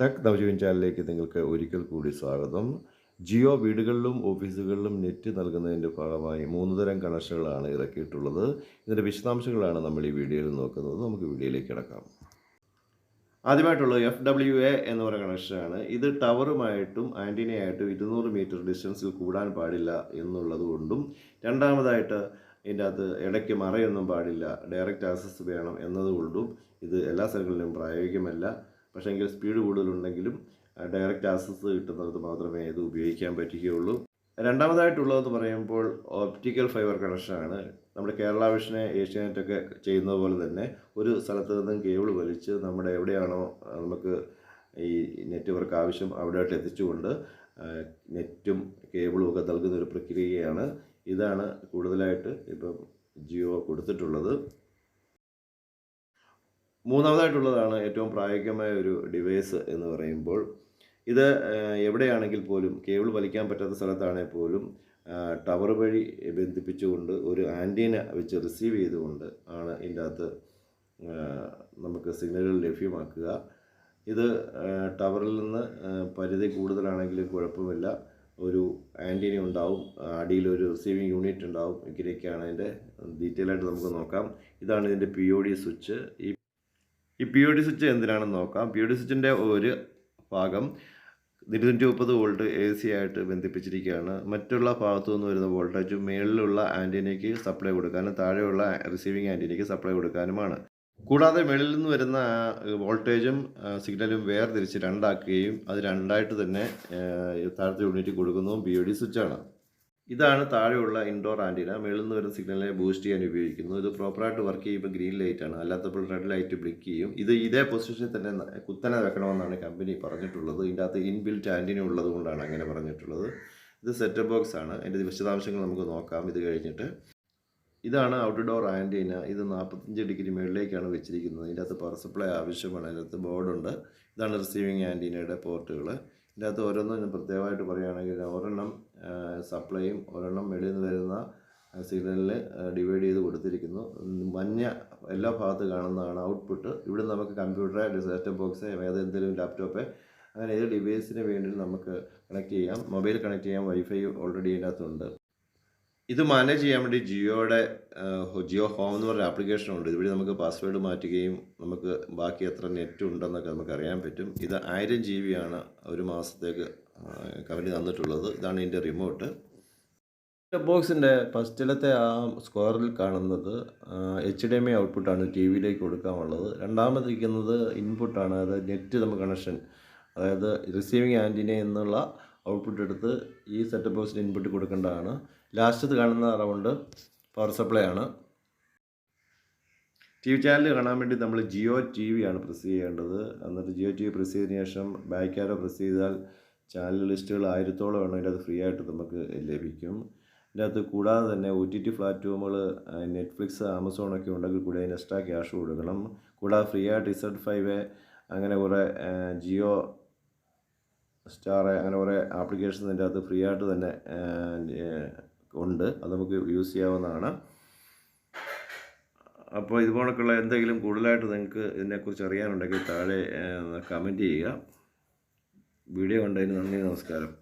Tech Navajeevan ചാനലിലേക്ക് നിങ്ങൾക്ക് ഒരിക്കൽ കൂടി സ്വാഗതം. ജിയോ വീടുകളിലും ഓഫീസുകളിലും നെറ്റ് നൽകുന്നതിന്റെ ഭാഗമായി മൂന്ന് തരം കണക്ഷനുകളാണ് ഇറക്കിയിട്ടുള്ളത്. ഇതിന്റെ വിശദാംശങ്ങളാണ് നമ്മൾ ഈ വീഡിയോയിൽ നോക്കുന്നത്. നമുക്ക് വീഡിയോയിലേക്ക് കിടക്കാം. ആദ്യമായിട്ടുള്ളത് എഫ് ഡബ്ല്യു എ എന്ന് പറയുന്ന കണക്ഷനാണ്. ഇത് ടവറുമായിട്ടും ആന്റിനയായിട്ടും ഇരുന്നൂറ് മീറ്റർ ഡിസ്റ്റൻസിൽ കൂടാൻ പാടില്ല എന്നുള്ളത് കൊണ്ടും രണ്ടാമതായിട്ട് ഇതിന്റെ അകത്ത് ഇടയ്ക്ക് മറയൊന്നും പാടില്ല. ഡയറക്റ്റ് ആക്സസ് വേണം എന്നതുകൊണ്ടും ഇത് എല്ലാ സ്ഥലങ്ങളിലും പ്രായോഗികമല്ല. പക്ഷേങ്കിൽ സ്പീഡ് കൂടുതലുണ്ടെങ്കിലും ഡയറക്റ്റ് ആക്സസ് കിട്ടുന്നത് മാത്രമേ ഇത് ഉപയോഗിക്കാൻ പറ്റുകയുള്ളൂ. രണ്ടാമതായിട്ടുള്ളതെന്ന് പറയുമ്പോൾ ഓപ്റ്റിക്കൽ ഫൈബർ കണക്ഷനാണ് നമ്മുടെ കേരള വിഷനെ ഏഷ്യാനെറ്റൊക്കെ ചെയ്യുന്നത് പോലെ തന്നെ ഒരു സ്ഥലത്ത് നിന്നും കേബിൾ വലിച്ച് നമ്മുടെ എവിടെയാണോ നമുക്ക് ഈ നെറ്റ്വർക്ക് ആവശ്യം അവിടെയായിട്ട് എത്തിച്ചുകൊണ്ട് നെറ്റും കേബിളും ഒക്കെ നൽകുന്ന ഒരു പ്രക്രിയയാണ്. ഇതാണ് കൂടുതലായിട്ട് ഇപ്പം ജിയോ കൊടുത്തിട്ടുള്ളത്. മൂന്നാമതായിട്ടുള്ളതാണ് ഏറ്റവും പ്രായോഗികമായ ഒരു ഡിവൈസ് എന്ന് പറയുമ്പോൾ ഇത് എവിടെയാണെങ്കിൽ പോലും കേബിൾ വലിക്കാൻ പറ്റാത്ത സ്ഥലത്താണെങ്കിൽ പോലും ടവർ വഴി ബന്ധിപ്പിച്ചുകൊണ്ട് ഒരു ആന്റീന വെച്ച് റിസീവ് ചെയ്തുകൊണ്ട് ആണ് ഇതിന്റെ അകത്ത് നമുക്ക് സിഗ്നലുകൾ ലഭ്യമാക്കുക. ഇത് ടവറിൽ നിന്ന് പരിധി കൂടുതലാണെങ്കിൽ കുഴപ്പമില്ല. ഒരു ആന്റീന ഉണ്ടാവും അടിയിൽ ഒരു റിസീവിങ് യൂണിറ്റ് ഉണ്ടാവും. ഇങ്ങനെയൊക്കെയാണ് അതിന്റെ ഡീറ്റെയിൽ ആയിട്ട് നമുക്ക് നോക്കാം. ഇതാണ് ഇതിന്റെ പി ഒ ഡി സ്വിച്ച് ഈ ഈ പി ഡി സ്വിച്ച് എന്തിനാണെന്ന് നോക്കാം. പി ഡി സ്വിച്ചിന്റെ ഒരു ഭാഗം ഇരുന്നൂറ്റി മുപ്പത് വോൾട്ട് എ സി ആയിട്ട് ബന്ധിപ്പിച്ചിരിക്കുകയാണ്. മറ്റുള്ള ഭാഗത്തു നിന്ന് വരുന്ന വോൾട്ടേജ് മേളിലുള്ള ആന്റിനയ്ക്ക് സപ്ലൈ കൊടുക്കാനും താഴെയുള്ള റിസീവിങ് ആന്റിനയ്ക്ക് സപ്ലൈ കൊടുക്കാനുമാണ്. കൂടാതെ മേളിൽ നിന്ന് വരുന്ന വോൾട്ടേജും സിഗ്നലും വേർതിരിച്ച് രണ്ടാക്കുകയും അത് രണ്ടായിട്ട് തന്നെ താഴത്തെ യൂണിറ്റ് കൊടുക്കുന്നതും ബി ഒ ഡി സ്വിച്ചാണ് ഇതാണ് താഴെയുള്ള ഇൻഡോർ ആന്റിന മേളിൽ നിന്ന് വരുന്ന സിഗ്നലിനെ ബൂസ്റ്റ് ചെയ്യാൻ ഉപയോഗിക്കുന്നു. ഇത് പ്രോപ്പറായിട്ട് വർക്ക് ചെയ്യുമ്പോൾ ഗ്രീൻ ലൈറ്റ് ആണ്. അല്ലാത്തപ്പോൾ റെഡ് ലൈറ്റ് ബ്ലിക്ക് ചെയ്യും. ഇത് ഇതേ പൊസിഷനിൽ തന്നെ കുത്തനെ വെക്കണമെന്നാണ് കമ്പനി പറഞ്ഞിട്ടുള്ളത്. ഇതിന്റെ അകത്ത് ഇൻബിൽറ്റ് ആന്റിന ഉള്ളതുകൊണ്ടാണ് അങ്ങനെ പറഞ്ഞിട്ടുള്ളത്. ഇത് സെറ്റ് ബോക്സ് ആണ്. അതിന്റെ വിശദാംശങ്ങൾ നമുക്ക് നോക്കാം. ഇത് കഴിഞ്ഞിട്ട് ഇതാണ് ഔട്ട്ഡോർ ആന്റീന ഇത് നാൽപ്പത്തഞ്ച് ഡിഗ്രി മുകളിലേക്കാണ് വെച്ചിരിക്കുന്നത്. ഇതിന്റെ അകത്ത് പവർ സപ്ലൈ ആവശ്യമാണ്. അതിനകത്ത് ബോർഡുണ്ട് ഇതാണ് റിസീവിങ് ആന്റീനയുടെ പോർട്ടുകൾ ഇതിന്റെ അകത്ത് ഓരോന്നും പ്രത്യേകമായിട്ട് പറയുകയാണെങ്കിൽ ഒരെണ്ണം സപ്ലൈയും ഒരെണ്ണം വെളിയിൽ നിന്ന് വരുന്ന സിഗ്നലിൽ ഡിവൈഡ് ചെയ്ത് കൊടുത്തിരിക്കുന്നു. മഞ്ഞ എല്ലാ ഭാഗത്ത് കാണുന്നതാണ് ഔട്ട്പുട്ട് ഇവിടെ നമുക്ക് കമ്പ്യൂട്ടറെ സെറ്റപ്പ് ബോക്സ് ഏതെന്തെങ്കിലും ലാപ്ടോപ്പ് അങ്ങനെ ഏത് ഡിവൈസിന് വേണ്ടി നമുക്ക് കണക്ട് ചെയ്യാം. മൊബൈൽ കണക്ട് ചെയ്യാം. വൈഫൈ ഓൾറെഡി ഇതിനകത്തുണ്ട്. ഇത് മാനേജ് ചെയ്യാൻ വേണ്ടി ജിയോയുടെ ജിയോ ഹോം എന്ന് പറഞ്ഞ ആപ്ലിക്കേഷൻ ഉണ്ട്. ഇതുവഴി നമുക്ക് പാസ്വേഡ് മാറ്റുകയും നമുക്ക് ബാക്കി എത്ര നെറ്റ് ഉണ്ടെന്നൊക്കെ നമുക്ക് അറിയാൻ പറ്റും. ഇത് ആയിരം ജി ബി ആണ് ഒരു മാസത്തേക്ക് കമ്പനി തന്നിട്ടുള്ളത്. ഇതാണ് ഇതിന്റെ റിമോട്ട് സെറ്റ് ബോക്സിന്റെ ഫസ്റ്റിലത്തെ ആ സ്ക്വയറിൽ കാണുന്നത് എച്ച് ഡി എം ഐ ഔട്ട്പുട്ടാണ് ടി വിയിലേക്ക് കൊടുക്കാനുള്ളത്. രണ്ടാമതിരിക്കുന്നത് ഇൻപുട്ടാണ് അതായത് നെറ്റ് നമുക്ക് കണക്ഷൻ അതായത് റിസീവിങ് ആന്റിന എന്നുള്ള ഔട്ട്പുട്ട് എടുത്ത് ഈ സെറ്റപ്പ് ബോക്സിന് ഇൻപുട്ട് കൊടുക്കേണ്ടതാണ്. ലാസ്റ്റത്ത് കാണുന്ന റൗണ്ട് പവർ സപ്ലൈ ആണ്. ടി വി ചാനൽ കാണാൻ വേണ്ടി നമ്മൾ ജിയോ ടി വി ആണ് പ്രസ് ചെയ്യേണ്ടത്. എന്നിട്ട് ജിയോ ടി വി പ്രസ് ചെയ്തതിന് ശേഷം ബാക്ക് ആരോ പ്രസ് ചെയ്താൽ ചാനൽ ലിസ്റ്റുകൾ ആയിരത്തോളം ആണ്. അത് ഫ്രീ ആയിട്ട് നമുക്ക് ലഭിക്കും. അതിന്റെ അകത്ത് കൂടാതെ തന്നെ ഒ ടി ടി പ്ലാറ്റ്ഫോമുകൾ നെറ്റ്ഫ്ലിക്സ് ആമസോണൊക്കെ ഉണ്ടെങ്കിൽ കൂടി അതിന് എക്സ്ട്രാ ക്യാഷ് കൊടുക്കണം. കൂടാതെ ഫ്രീ ആയിട്ട് ഇസഡ് ഫൈവ് അങ്ങനെ കുറേ ജിയോ സ്റ്റാർ അങ്ങനെ കുറേ ആപ്ലിക്കേഷൻസ് ഇതിന്റെ അകത്ത് ഫ്രീ ആയിട്ട് തന്നെ ഉണ്ട്. അത് നമുക്ക് യൂസ് ചെയ്യാവുന്നതാണ്. അപ്പോൾ ഇതുപോലൊക്കെയുള്ള എന്തെങ്കിലും കൂടുതലായിട്ട് നിങ്ങൾക്ക് ഇതിനെക്കുറിച്ച് അറിയാനുണ്ടെങ്കിൽ താഴെ കമന്റ് ചെയ്യുക. വീഡിയോ കണ്ടതിന് നന്ദി നമസ്കാരം.